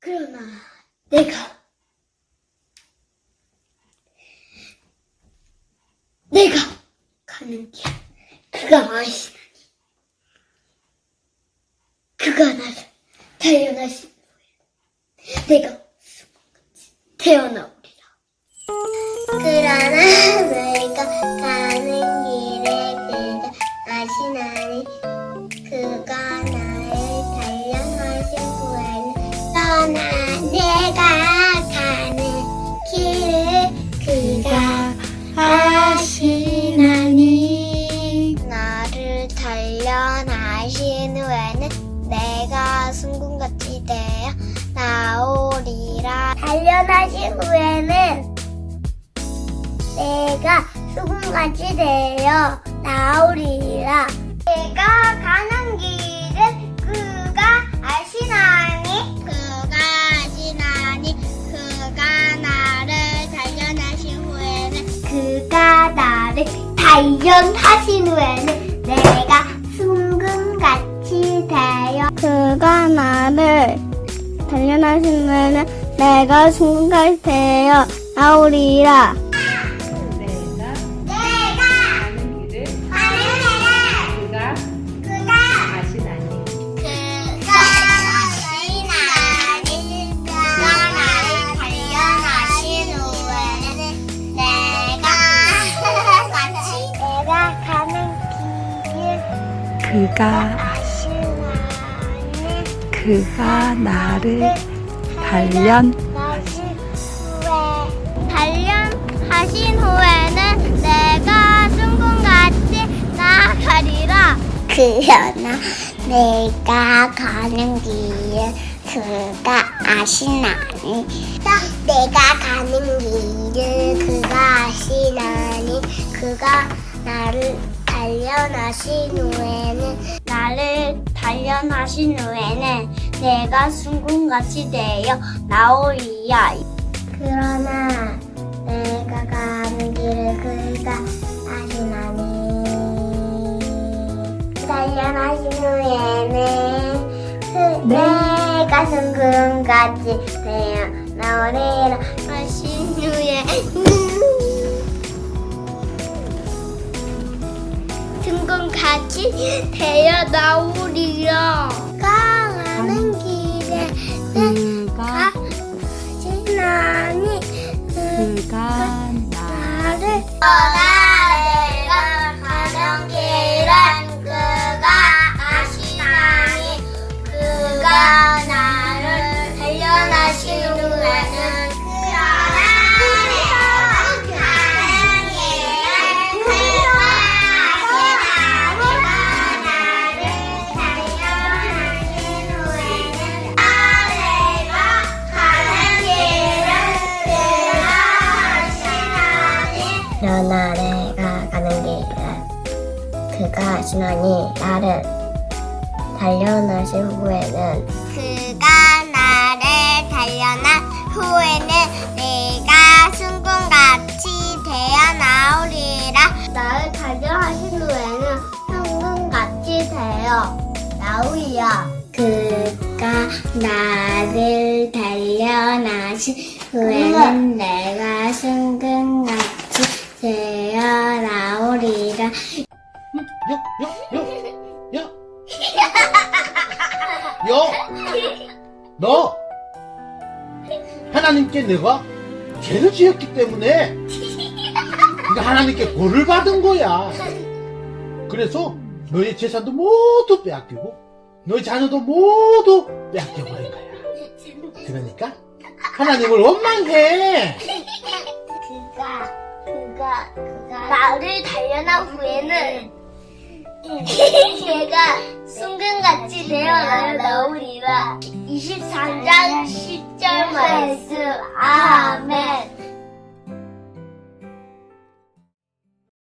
그러나 내가 내가 가는 길 그가 아시나니 그가 나를 달려나신 후에 내가 수고같이 태어나오리라. 그러나 내가 가는 떠나 내가 가는 길을 그가 아시나니 나를 단련하신 후에는 내가 순금같이 되어 나오리라 단련하신 후에는 내가 수금같이 되어 나오리라. 내가 가는 길 단련하신 후에는 내가 순금같이 되어 그가 나를 단련하신 후에는 내가 순금같이 되어 나오리라. 그가 아시나니 그가 나를 단련 하신 후에 단련하신 후에는 내가 순금같이 나가리라. 그러나 내가 가는 길은 그가 아시나니. 내가 가는 길은 그가 아시나니. 그가 나를 단련하신 후에는 나를 단련하신 후에는 내가 순금같이 되어 나오리야. 그러나 내가 가는 길을 그가 아시나니. 단련하신 후에는 그 내가 순금같이 되어 나오리라 같이 되어 나오리라 가는 길에 그가 아시나니 그가 나 나를 떠나 그러나 내가 가는 길은 그가 아시나니 나를 단련하신 후에는 그가 나를 단련한 후에는 내가 순금같이 되어 나오리라. 나를 단련하신 후에는 순금같이 되어 나오리라. 그가 나를 단련하신 후에는 내가 순금같이 되어 나오리라 야, 야, 야, 야. 야, 너 하나님께 내가 죄를 지었기 때문에 네가 하나님께 벌을 받은 거야. 그래서 너의 재산도 모두 빼앗기고 너의 자녀도 모두 빼앗겨버린 거야. 그러니까 하나님을 원망해. 그가 그가 그가 나를 단련한 후에는 제가 순금같이 되어 나오리라. 23장 10절 말씀. 아멘